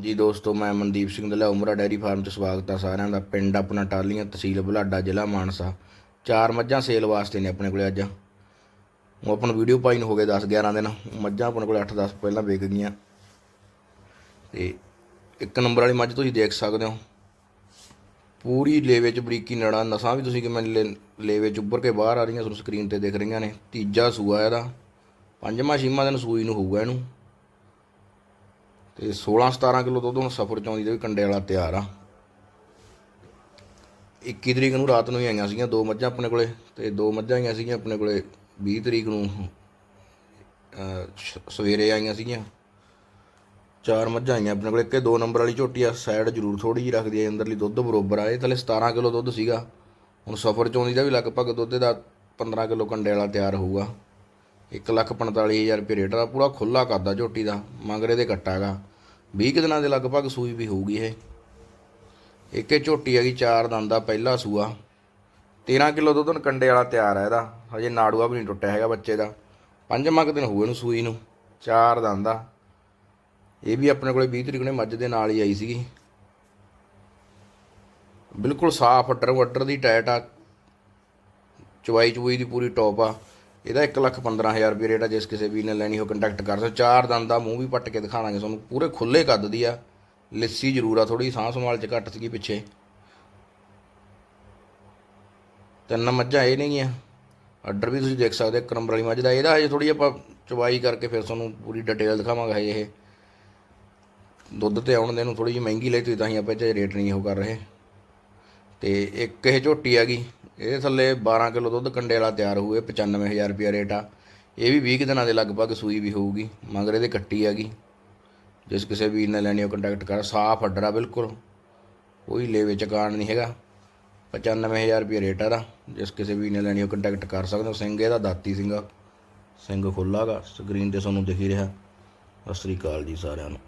ਜੀ ਦੋਸਤੋ, ਮੈਂ ਮਨਦੀਪ ਸਿੰਘ ਦਲਾ ਉਮਰਾ ਡੈਰੀ ਫਾਰਮ 'ਚ ਸਵਾਗਤ ਹੈ ਸਾਰਿਆਂ ਦਾ। ਪਿੰਡ ਆਪਣਾ ਟਾਲੀਆਂ ਤਹਿਸੀਲ ਬੁਲਾਡਾ, ਜ਼ਿਲ੍ਹਾ ਮਾਨਸਾ। ਚਾਰ ਮੱਝਾਂ ਸੇਲ ਵਾਸਤੇ ਨੇ ਆਪਣੇ ਕੋਲੇ ਅੱਜ। ਉਹ ਆਪਾਂ ਵੀਡੀਓ ਪਾਈ ਨੂੰ ਹੋ ਗਏ 10 11 ਦਿਨ। ਮੱਝਾਂ ਆਪਣੇ ਕੋਲੇ 8 10 ਪਹਿਲਾਂ ਵਿਕ ਗਈਆਂ। ਤੇ ਇੱਕ ਨੰਬਰ ਵਾਲੀ ਮੱਝ ਤੁਸੀਂ ਦੇਖ ਸਕਦੇ ਹੋ। ਪੂਰੀ ਲੇਵੇ 'ਚ ਬਰੀਕੀ ਨੜਾ ਨਸਾਂ ਵੀ ਤੁਸੀਂ ਕਿਵੇਂ ਲੇ- ਲੇਵੇ 'ਚ ਉੱਭਰ ਕੇ ਬਾਹਰ ਆ ਰਹੀਆਂ, ਤੁਹਾਨੂੰ ਸਕਰੀਨ ਤੇ ਦਿਖ ਰਹੀਆਂ ਨੇ। ਤੀਜਾ ਸੂਆ ਇਹਦਾ। ਪੰਜਵਾਂ, ਛੇਵਾਂ ਦਿਨ ਸੂਈ ਨੂੰ ਹੋਊਗਾ ਇਹਨੂੰ। ਤੇ 16 17 ਕਿਲੋ ਦੁੱਧ ਹੁਣ ਸਫਰ ਚੌਂਦੀ ਦੇ ਵੀ ਕੰਡੇ ਵਾਲਾ ਤਿਆਰ ਆ। 21 ਤਰੀਕ ਨੂੰ ਰਾਤ ਨੂੰ ਹੀ ਆਈਆਂ ਸੀਗੀਆਂ ਦੋ ਮੱਝਾਂ ਆਪਣੇ ਕੋਲੇ ਤੇ ਦੋ ਮੱਝਾਂ ਆਈਆਂ ਸੀਗੀਆਂ ਆਪਣੇ ਕੋਲੇ 20 ਤਰੀਕ ਨੂੰ ਸ਼- ਸਵੇਰੇ ਆਈਆਂ ਸੀਗੀਆਂ। ਚਾਰ ਮੱਝਾਂ ਆਈਆਂ ਆਪਣੇ ਕੋਲੇ, ਇੱਕੇ ਦੋ ਨੰਬਰ ਵਾਲੀ ਝੋਟੀ ਆ ਸਾਈਡ ਜ਼ਰੂਰ ਥੋੜੀ ਜਿਹੀ ਰੱਖਦੀ ਆ ਅੰਦਰਲੀ ਦੁੱਧ ਬਰੋਬਰ ਆ। ਇਹ ਥੱਲੇ 17 ਕਿਲੋ ਦੁੱਧ ਸੀਗਾ। ਹੁਣ ਸਫਰ ਚੌਂਦੀ ਦਾ ਵੀ ਲਗਭਗ ਦੁੱਧ ਦਾ 15 ਕਿਲੋ ਕੰਡੇ ਵਾਲਾ ਤਿਆਰ ਹੋਊਗਾ। 145000 ਰੁਪਏ ਰੇਟ ਦਾ ਪੂਰਾ ਖੁੱਲਾ ਕਰਦਾ ਝੋਟੀ ਦਾ, ਮੰਗਰੇ ਦੇ ਕੱਟਾ ਹੈਗਾ। 20 ਕੁ ਦਿਨਾਂ ਦੇ ਲਗਭਗ ਸੂਈ ਵੀ ਹੋਊਗੀ ਇਹ। ਇੱਕ ਇਹ ਝੋਟੀ ਹੈਗੀ ਚਾਰ ਦੰਦ ਦਾ ਪਹਿਲਾ ਸੂਆ। 13 ਕਿਲੋ ਦੁੱਧ ਹੁਣ ਕੰਡੇ ਵਾਲਾ ਤਿਆਰ ਹੈ ਇਹਦਾ। ਹਜੇ ਨਾੜੂਆ ਵੀ ਨਹੀਂ ਟੁੱਟਿਆ ਹੈਗਾ ਬੱਚੇ ਦਾ। ਪੰਜਵਾਂ ਕੁ ਦਿਨ ਹੋਊ ਇਹਨੂੰ ਸੂਈ ਨੂੰ, ਚਾਰ ਦੰਦ ਦਾ। ਇਹ ਵੀ ਆਪਣੇ ਕੋਲੇ 20 ਤਰੀਕ ਨੇ ਮੱਝ ਦੇ ਨਾਲ ਹੀ ਆਈ ਸੀਗੀ। ਬਿਲਕੁਲ ਸਾਫ਼ ਅੱਡਰ ਵੱਡਰ ਦੀ ਟਾਇਟ ਆ। ਚਵਾਈ ਚੁਈ ਦੀ ਪੂਰੀ ਟੌਪ ਆ। ਇਹਦਾ 115000 ਰੁਪਏ ਰੇਟ ਆ, ਜਿਸ ਕਿਸੇ ਵੀ ਨੇ ਲੈਣੀ ਹੋ ਕੰਟੈਕਟ ਕਰ ਸਕੋ ਚਾਰ ਦੰਦ ਦਾ ਮੂੰਹ ਵੀ ਪੱਟ ਕੇ ਦਿਖਾਵਾਂਗੇ ਤੁਹਾਨੂੰ। ਪੂਰੇ ਖੁੱਲੇ ਕੱਦ ਦੀ ਆ। ਲਿੱਸੀ ਜ਼ਰੂਰ ਆ ਥੋੜੀ ਸਾਹ ਸੰਭਾਲ ਚ ਘੱਟ ਸੀਗੀ ਪਿੱਛੇ। ਤਿੰਨ ਮੱਝਾਂ ਇਹ ਨਹੀਂ ਨੇਗੀਆਂ। ਆਰਡਰ ਵੀ ਤੁਸੀਂ ਦੇਖ ਸਕਦੇ ਹੋ ਵਾਲੀ ਮੱਝ ਦਾ। ਇਹਦਾ ਹਜੇ ਥੋੜੀ ਆਪਾਂ ਚਵਾਈ ਕਰਕੇ ਫਿਰ ਤੁਹਾਨੂੰ ਪੂਰੀ ਡਿਟੇਲ ਦਿਖਾਵਾਂਗੇ ਹਜੇ ਇਹ। ਦੁੱਧ ਤੇ ਆਉਣ ਦੇ ਨੂੰ ਥੋੜੀ ਜਿਹੀ ਮਹਿੰਗੀ ਲਈ, ਤੁਸੀਂ ਤਾਂ ਹੀ ਆਪਾਂ ਇਹ ਰੇਟ ਨਹੀਂ ਉਹ ਕਰ ਰਹੇ। ਤੇ ਇੱਕ ਇਹ ਝੋਟੀ ਹੈਗੀ ਇਹਦੇ ਥੱਲੇ 12 ਕਿਲੋ ਦੁੱਧ ਕੰਡੇ ਵਾਲਾ ਤਿਆਰ ਹੋਊ, ਇਹ 95000 ਰੁਪਿਆ ਰੇਟ ਆ। ਇਹ ਵੀ 20 ਕੁ ਦਿਨਾਂ ਦੇ ਲਗਭਗ ਸੂਈ ਵੀ ਹੋਊਗੀ, ਮਗਰ ਇਹਦੇ ਕੱਟੀ ਹੈਗੀ ਜਿਸ ਕਿਸੇ ਵੀਰ ਨੇ ਲੈਣੀ ਉਹ ਕੰਟੈਕਟ ਕਰ, ਸਾਫ਼ ਅੱਡਰਾ ਬਿਲਕੁਲ। ਕੋਈ ਲੇਵੇ ਚਕਾਣ ਨਹੀਂ ਹੈਗਾ। 95000 ਰੁਪਏ ਰੇਟ ਆ ਦਾ ਜਿਸ ਕਿਸੇ ਵੀਰ ਨੇ ਲੈਣੀ ਉਹ ਕੰਟੈਕਟ ਕਰ ਸਕਦੇ ਹੋ। ਸਿੰਘ ਇਹਦਾ ਦਾਤੀ ਸਿੰਘ ਆ। ਸਿੰਘ ਖੁੱਲਾਗਾ ਸਕਰੀਨ ਤੇ ਤੁਹਾਨੂੰ ਦਿਖ ਹੀ ਰਿਹਾ। ਸਤਿ ਸ੍ਰੀ ਅਕਾਲ ਜੀ ਸਾਰਿਆਂ ਨੂੰ।